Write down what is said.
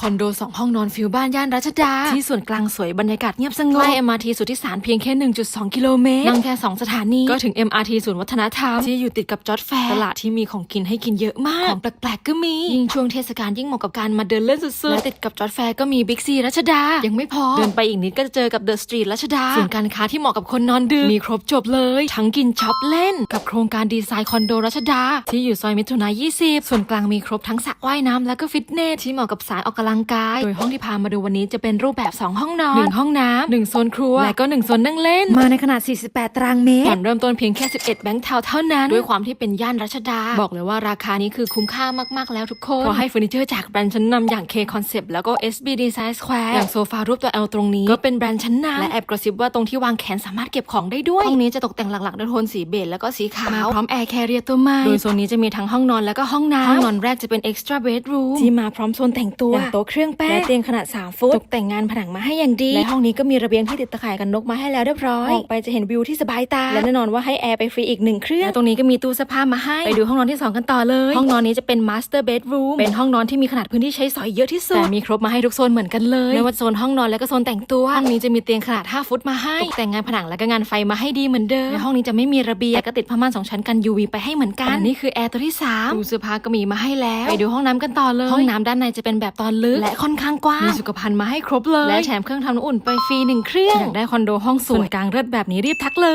คอนโดสองห้องนอนฟิลบ้านย่านรัชดา ที่ส่วนกลางสวยบรรยากาศเงียบสงบใกล้ MRT สุทธิสารเพียงแค่ 1.2 กิโลเมตรนั่งแค่ 2 สถานี ก็ถึง MRT ศูนย์วัฒนธรรม ที่อยู่ติดกับจอร์ดแฟร์ตลาดที่มีของกินให้กินเยอะมาก ของแปลกๆก็มี ยิ่งช่วงเทศกาลยิ่งเหมาะกับการมาเดินเล่นสุดๆ และติดกับจอร์ดแฟร์ก็มีบิ๊กซีรัชดา ยังไม่พอ เดินไปอีกนิดก็จะเจอกับเดอะสตรีทรัชดาส่วนการค้าที่เหมาะกับคนนอนดึกมีครบจบเลย ทั้งกินช็อปเล่น กับโครงการดีไซน์คอนโดรัชดา ที่อยู่ซอยมิถุนาย20 ส่วนกลางมีครบทั้งสระว่ายน้ำและก็ฟิตเนสที่เหมาะกับสายออกกำลังกาย โดยห้องที่พามาดูวันนี้จะเป็นรูปแบบ 2 ห้องนอน 1 ห้องน้ำ1โซนครัว และก็ 1 โซนนั่งเล่น มาในขนาด 48 ตารางเมตรผ่อนเริ่มต้นเพียงแค่ 11 แบงค์เทาเท่านั้น ด้วยความที่เป็นย่านรัชดา บอกเลยว่าราคานี้คือคุ้มค่ามากๆแล้วทุกคนเพราะให้เฟอร์นิเจอร์จากแบรนด์ชั้นนำอย่าง K Concept แล้วก็ SB Design Square อย่างโซฟารูปตัว L ตรงนี้ ก็เป็นแบรนด์ชั้นนำและแอบกระซิบว่าตรงที่วางแขนสามารถเก็บของได้ด้วยห้องนี้จะตกแต่งหลักๆด้วยโทนสีเบจแล้วก็สีขาวมาพร้อมแอร์แคเรียตัวใหม่โดยโซนนี้จะมีทั้งห้องนอนแล้วก็ห้องน้ำห้องนอนแรกจะเป็น extra bedroom ที่มาพร้อมโซนแต่งตัวอย่างโต๊ะเครื่องแป้งและเตียงขนาด 3 ฟุตตกแต่งงานผนังมาให้อย่างดีและห้องนี้ก็มีระเบียงที่ติดตะข่ายกันนกมาให้แล้วเรียบร้อยออกไปจะเห็นวิวที่สบายตาและแน่นอนว่าให้แอร์ไปฟรีอีกหนึ่งเครื่องและตรงนี้ก็มีตู้เสื้อผ้ามาให้ไปดูห้องนอนที่ 2 กันต่อเลย ห้องนอนนี้จะเป็น master bedroom เป็นห้องนอนที่มีขนาดพื้นที่ใช้สอยเยอะที่สุดแต่มีครบมาให้ทุกโซนเหมือนกันเลยไม่ว่าโซนห้องนอนและก็โซนแต่งตัวห้องนี้จะมีเตียงขนาด 5 ฟุตมาให้ตกแต่งงานผนังและก็งานไฟมาให้ดีเหมือนเดิมในห้องนี้จะไม่มีระเบียงแต่ก็ติดผ้าม่านสองชั้นกัน UV ไปให้เหมือนกันอันนี้คือแอร์ตัวที่3ตู้เสื้อผ้าก็มีมาให้แล้ว ไปดูห้องน้ำกันต่อเลยห้องน้ำด้านในจะเป็นแบบตอนลึก และค่อนข้างกว้าง มีสุขภัณฑ์มาให้ครบเลย และแถมเครื่องทำน้ำอุ่นไปฟรีหนึ่งเครื่อง อยากได้คอนโดห้องสวยส่วนกลางเลิศแบบนี้รีบทักเลย